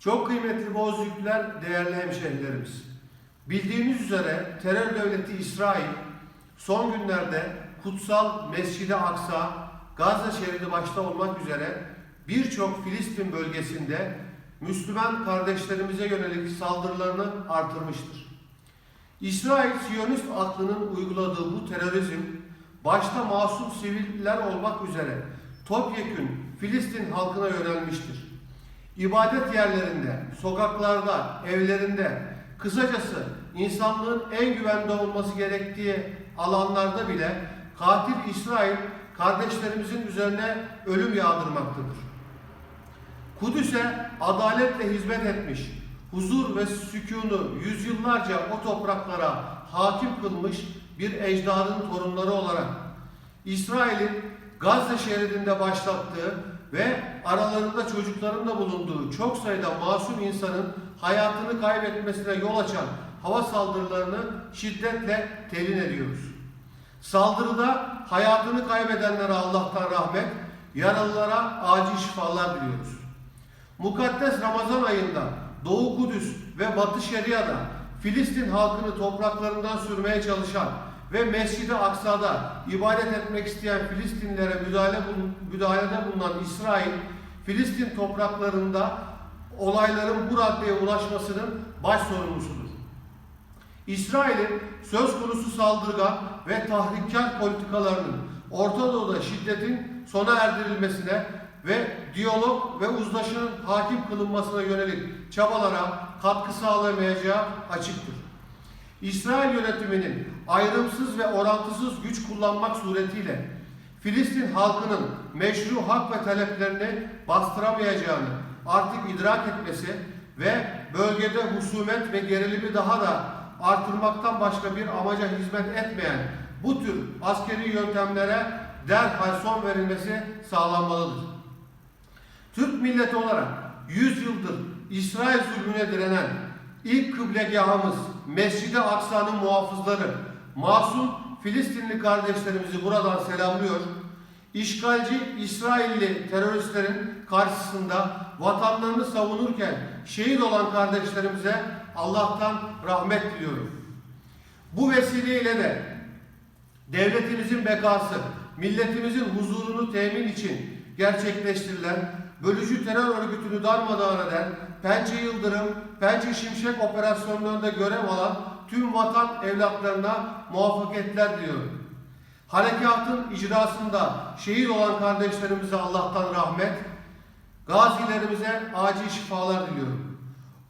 Çok kıymetli bozüyükler, değerli hemşehrilerimiz. Bildiğiniz üzere terör devleti İsrail son günlerde kutsal Mescid-i Aksa, Gazze şeridi başta olmak üzere birçok Filistin bölgesinde Müslüman kardeşlerimize yönelik saldırılarını artırmıştır. İsrail Siyonist aklının uyguladığı bu terörizm başta masum siviller olmak üzere topyekün Filistin halkına yönelmiştir. İbadet yerlerinde, sokaklarda, evlerinde, kısacası insanlığın en güvende olması gerektiği alanlarda bile katil İsrail kardeşlerimizin üzerine ölüm yağdırmaktadır. Kudüs'e adaletle hizmet etmiş, huzur ve sükûnu yüzyıllarca o topraklara hakim kılmış bir ecdadın torunları olarak İsrail'in Gazze şeridinde başlattığı ve aralarında çocukların da bulunduğu çok sayıda masum insanın hayatını kaybetmesine yol açan hava saldırılarını şiddetle telin ediyoruz. Saldırıda hayatını kaybedenlere Allah'tan rahmet, yaralılara acil şifalar diliyoruz. Mukaddes Ramazan ayında Doğu Kudüs ve Batı Şeria'da Filistin halkını topraklarından sürmeye çalışan ve Mescid-i Aksa'da ibadet etmek isteyen Filistinlilere müdahale bulun, müdahalede bulunan İsrail, Filistin topraklarında olayların bu raddeye ulaşmasının baş sorumlusudur. İsrail'in söz konusu saldırgan ve tahrikkar politikalarının Orta Doğu'da şiddetin sona erdirilmesine ve diyalog ve uzlaşının hakim kılınmasına yönelik çabalara katkı sağlamayacağı açıktır. İsrail yönetiminin ayrımsız ve orantısız güç kullanmak suretiyle Filistin halkının meşru hak ve taleplerini bastıramayacağını artık idrak etmesi ve bölgede husumet ve gerilimi daha da artırmaktan başka bir amaca hizmet etmeyen bu tür askeri yöntemlere derhal son verilmesi sağlanmalıdır. Türk milleti olarak 100 yıldır İsrail zulmüne direnen ilk kıblegahımız Mescid-i Aksa'nın muhafızları masum Filistinli kardeşlerimizi buradan selamlıyor. İşgalci İsrailli teröristlerin karşısında vatanlarını savunurken şehit olan kardeşlerimize Allah'tan rahmet diliyorum. Bu vesileyle de devletimizin bekası, milletimizin huzurunu temin için gerçekleştirilen bölücü terör örgütünü darmadağın eden Pençe Yıldırım, Pençe Şimşek operasyonlarında görev alan tüm vatan evlatlarına muvaffakiyetler diliyorum. Harekatın icrasında şehit olan kardeşlerimize Allah'tan rahmet, gazilerimize acil şifalar diliyorum.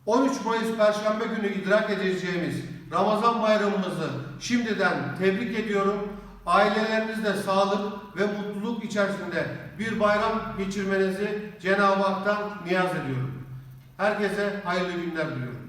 13 Mayıs Perşembe günü idrak edeceğimiz Ramazan bayramımızı şimdiden tebrik ediyorum. Ailelerinizde sağlık ve mutluluk içerisinde bir bayram geçirmenizi Cenab-ı Hak'tan niyaz ediyorum. Herkese hayırlı günler diliyorum.